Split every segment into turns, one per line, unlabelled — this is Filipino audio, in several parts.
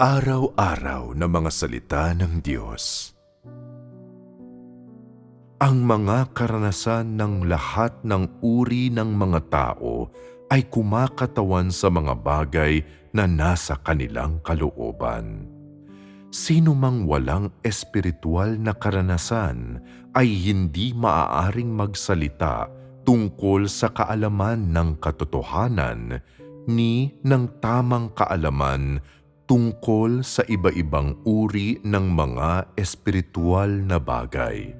Pang-araw-araw na mga salita ng Diyos. Ang mga karanasan ng lahat ng uri ng mga tao ay kumakatawan sa mga bagay na nasa kanilang kalooban. Sino mang walang espiritual na karanasan ay hindi maaaring magsalita tungkol sa kaalaman ng katotohanan ni ng tamang kaalaman tungkol sa iba-ibang uri ng mga espiritual na bagay.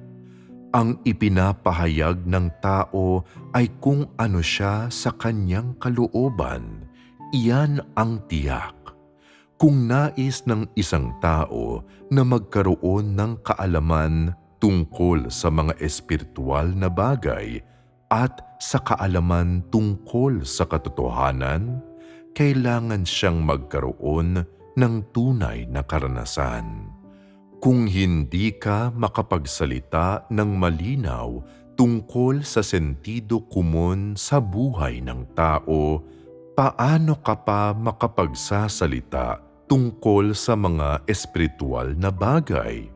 Ang ipinapahayag ng tao ay kung ano siya sa kanyang kalooban. Iyan ang tiyak. Kung nais ng isang tao na magkaroon ng kaalaman tungkol sa mga espiritual na bagay at sa kaalaman tungkol sa katotohanan, kailangan siyang magkaroon ng tunay na karanasan. Kung hindi ka makapagsalita ng malinaw tungkol sa sentido kumon sa buhay ng tao, paano ka pa makapagsasalita tungkol sa mga espiritual na bagay?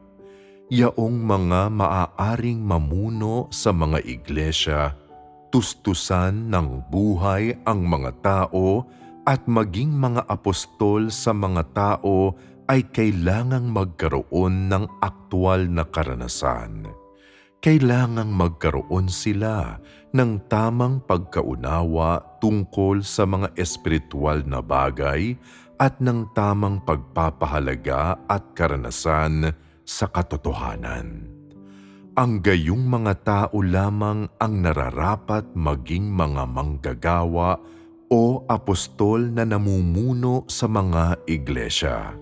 Yaong mga maaaring mamuno sa mga iglesia, tustusan ng buhay ang mga tao at maging mga apostol sa mga tao ay kailangang magkaroon ng aktwal na karanasan. Kailangang magkaroon sila ng tamang pagkaunawa tungkol sa mga espiritual na bagay at ng tamang pagpapahalaga at karanasan sa katotohanan. Ang gayong mga tao lamang ang nararapat maging mga manggagawa o apostol na namumuno sa mga iglesia.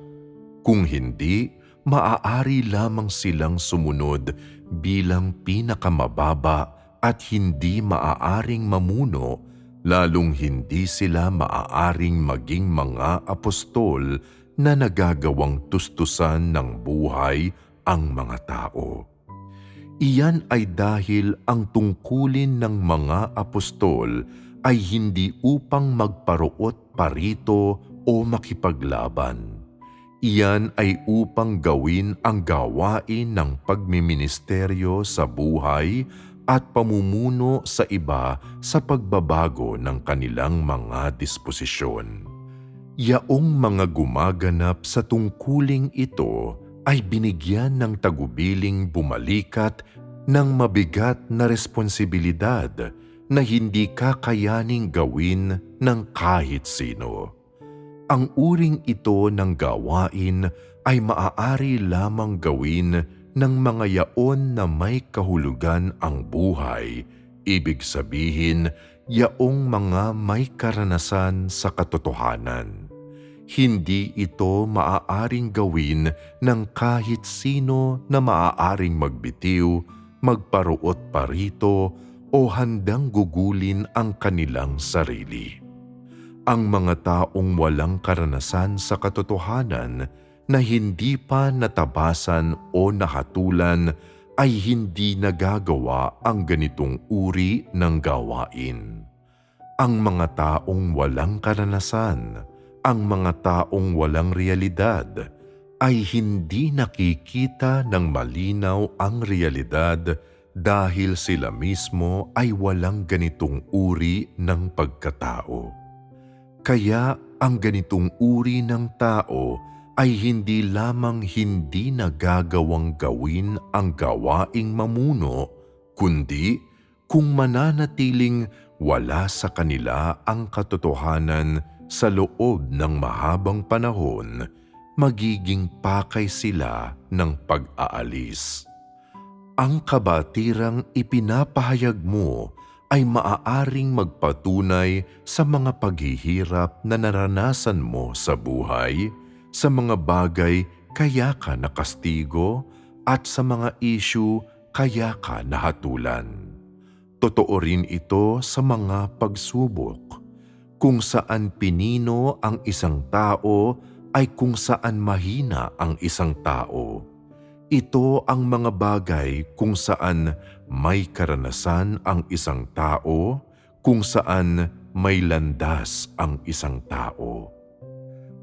Kung hindi, maaari lamang silang sumunod bilang pinakamababa at hindi maaaring mamuno lalong hindi sila maaaring maging mga apostol na nagagawang tustusan ng buhay ang mga tao. Iyan ay dahil ang tungkulin ng mga apostol ay hindi upang magparuot parito o makipaglaban. Iyan ay upang gawin ang gawain ng pagmiministeryo sa buhay at pamumuno sa iba sa pagbabago ng kanilang mga disposisyon. Yaong mga gumaganap sa tungkuling ito ay binigyan ng tagubiling bumalikat ng mabigat na responsibilidad na hindi kakayaning gawin ng kahit sino. Ang uring ito ng gawain ay maaari lamang gawin ng mga yaon na may kahulugan ang buhay, ibig sabihin yaong mga may karanasan sa katotohanan. Hindi ito maaaring gawin ng kahit sino na maaaring magbitiw, magparuot parito o handang gugulin ang kanilang sarili. Ang mga taong walang karanasan sa katotohanan na hindi pa natabasan o nahatulan ay hindi nagagawa ang ganitong uri ng gawain. Ang mga taong walang karanasan, ang mga taong walang realidad, ay hindi nakikita ng malinaw ang realidad dahil sila mismo ay walang ganitong uri ng pagkatao. Kaya ang ganitong uri ng tao ay hindi lamang hindi nagagawang gawin ang gawaing mamuno, kundi kung mananatiling wala sa kanila ang katotohanan sa loob ng mahabang panahon, magiging pakay sila ng pag-aalis. Ang kabatirang ipinapahayag mo ay maaaring magpatunay sa mga paghihirap na naranasan mo sa buhay, sa mga bagay kaya ka nakastigo, at sa mga issue kaya ka nahatulan. Totoo rin ito sa mga pagsubok. Kung saan pinino ang isang tao ay kung saan mahina ang isang tao ito ang mga bagay kung saan may karanasan ang isang tao, kung saan may landas ang isang tao.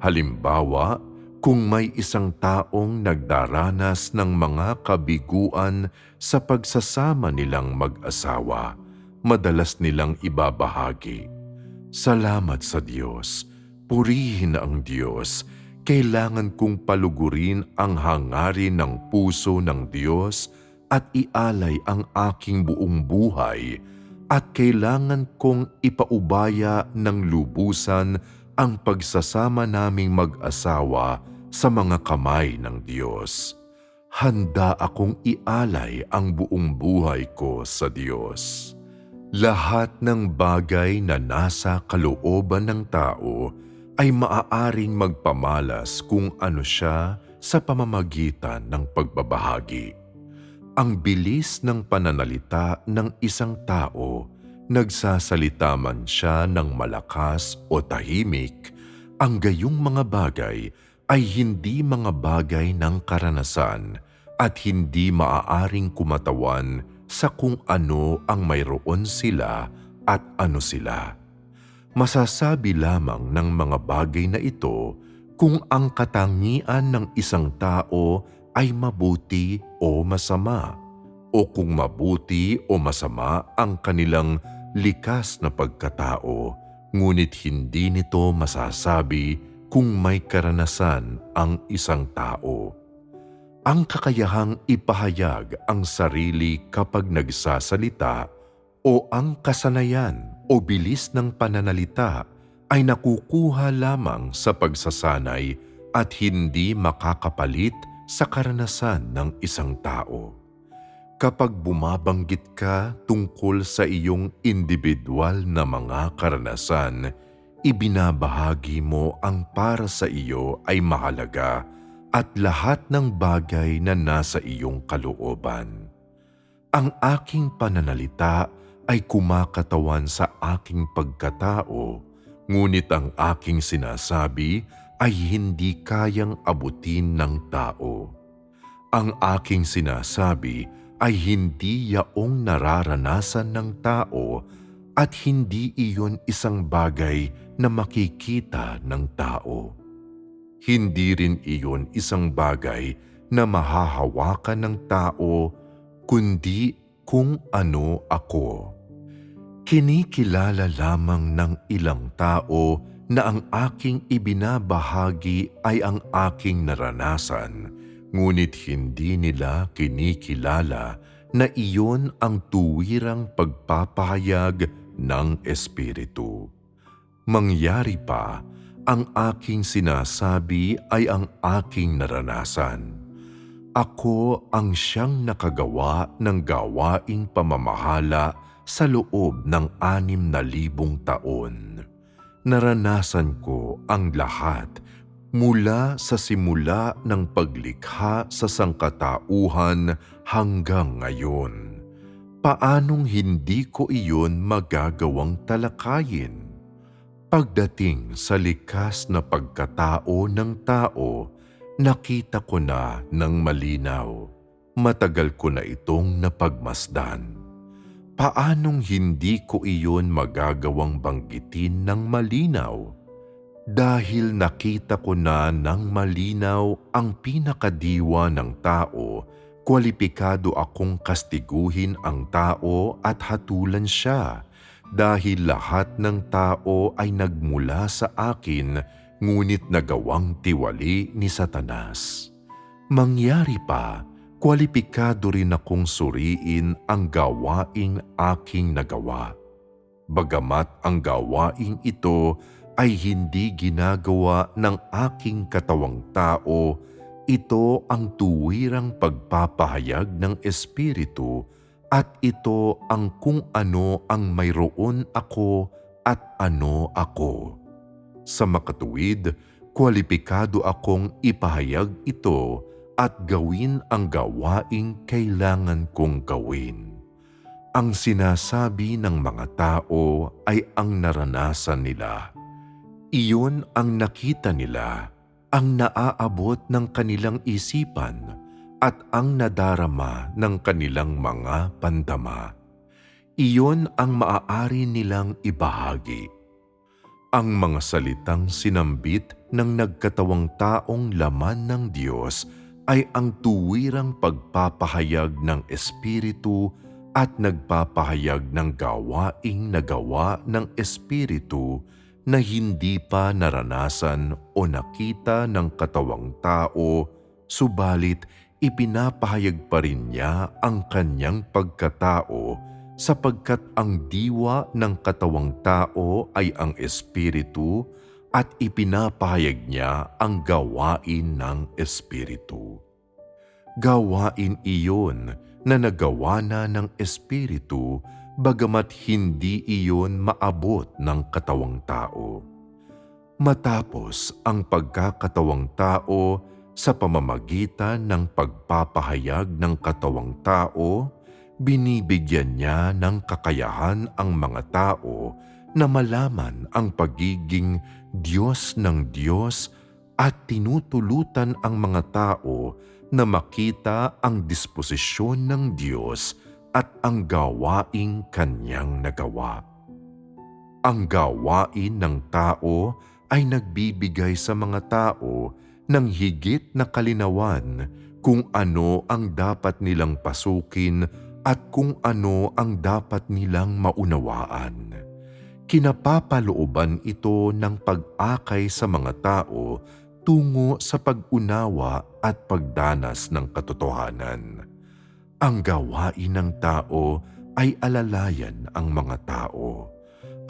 Halimbawa, Kung may isang taong nagdaranas ng mga kabiguan sa pagsasama nilang mag-asawa, madalas nilang ibabahagi. Salamat sa Diyos. Purihin ang Diyos. Kailangan kong palugurin ang hangarin ng puso ng Diyos at ialay ang aking buong buhay at kailangan kong ipaubaya ng lubusan ang pagsasama naming mag-asawa sa mga kamay ng Diyos. Handa akong ialay ang buong buhay ko sa Diyos. Lahat ng bagay na nasa kalooban ng tao ay maaaring magpamalas kung ano siya sa pamamagitan ng pagbabahagi. Ang bilis ng pananalita ng isang tao, nagsasalita man siya ng malakas o tahimik, ang gayong mga bagay ay hindi mga bagay ng karanasan at hindi maaaring kumatawan sa kung ano ang mayroon sila at ano sila. Masasabi lamang ng mga bagay na ito kung ang katangian ng isang tao ay mabuti o masama o kung mabuti o masama ang kanilang likas na pagkatao ngunit hindi nito masasabi kung may karanasan ang isang tao. Ang kakayahang ipahayag ang sarili kapag nagsasalita o ang kasanayan o bilis ng pananalita ay nakukuha lamang sa pagsasanay at hindi makakapalit sa karanasan ng isang tao. Kapag bumabanggit ka tungkol sa iyong individual na mga karanasan, ibinabahagi mo ang para sa iyo ay mahalaga at lahat ng bagay na nasa iyong kalooban. Ang aking pananalita ay kumakatawan sa aking pagkatao, ngunit ang aking sinasabi ay hindi kayang abutin ng tao. Ang aking sinasabi ay hindi yaong nararanasan ng tao at hindi iyon isang bagay na makikita ng tao. Hindi rin iyon isang bagay na mahahawakan ng tao kundi kung ano ako. Kinikilala lamang ng ilang tao na ang aking ibinabahagi ay ang aking naranasan, ngunit hindi nila kinikilala na iyon ang tuwirang pagpapahayag ng Espiritu mangyari pa, ang aking sinasabi ay ang aking naranasan. Ako ang siyang nakagawa ng gawaing pamamahala sa loob ng anim na libong taon. Naranasan ko ang lahat mula sa simula ng paglikha sa sangkatauhan hanggang ngayon. Paanong hindi ko iyon magagawang talakayin? Pagdating sa likas na pagkatao ng tao, nakita ko na ng malinaw. Matagal ko na itong napagmasdan. Paanong hindi ko iyon magagawang banggitin ng malinaw? Dahil nakita ko na ng malinaw ang pinakadiwa ng tao, kwalipikado akong kastiguhin ang tao at hatulan siya dahil lahat ng tao ay nagmula sa akin ngunit nagawang tiwali ni Satanas. Mangyari pa, kwalipikado rin akong suriin ang gawaing aking nagawa. Bagamat ang gawaing ito ay hindi ginagawa ng aking katawang tao, ito ang tuwirang pagpapahayag ng Espiritu at ito ang kung ano ang mayroon ako at ano ako. Sa makatuwid, kwalipikado akong ipahayag ito at gawin ang gawaing kailangan kong gawin. Ang sinasabi ng mga tao ay ang naranasan nila. Iyon ang nakita nila, ang naaabot ng kanilang isipan at ang nadarama ng kanilang mga pandama. Iyon ang maaari nilang ibahagi. Ang mga salitang sinambit ng nagkatawang taong laman ng Diyos ay ang tuwirang pagpapahayag ng Espiritu at nagpapahayag ng gawaing nagawa ng Espiritu na hindi pa naranasan o nakita ng katawang tao, subalit ipinapahayag pa rin niya ang kanyang pagkatao sapagkat ang diwa ng katawang tao ay ang Espiritu at ipinapahayag niya ang gawain ng Espiritu. Gawain iyon na nagawa na ng Espiritu bagamat hindi iyon maabot ng katawang tao. Matapos ang pagkakatawang tao sa pamamagitan ng pagpapahayag ng katawang tao, binibigyan niya ng kakayahan ang mga tao na malaman ang pagiging Diyos ng Diyos at tinutulutan ang mga tao na makita ang disposisyon ng Diyos at ang gawaing kanyang nagawa. Ang gawain ng tao ay nagbibigay sa mga tao ng higit na kalinawan kung ano ang dapat nilang pasukin at kung ano ang dapat nilang maunawaan. Kinapapalooban ito ng pag-akay sa mga tao tungo sa pag-unawa at pagdanas ng katotohanan. Ang gawain ng tao ay alalayan ang mga tao.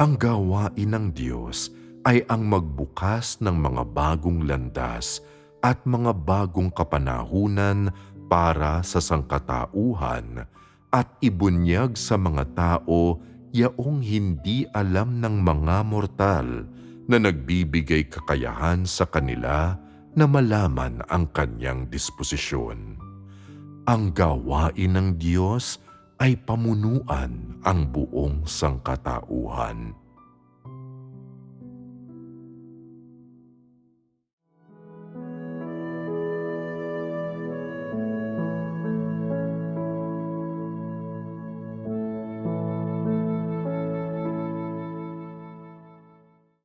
Ang gawain ng Diyos ay ang magbukas ng mga bagong landas at mga bagong kapanahunan para sa sangkatauhan at ibunyag sa mga tao yaong hindi alam ng mga mortal na nagbibigay kakayahan sa kanila na malaman ang kanyang disposisyon. Ang gawain ng Diyos ay pamunuan ang buong sangkatauhan.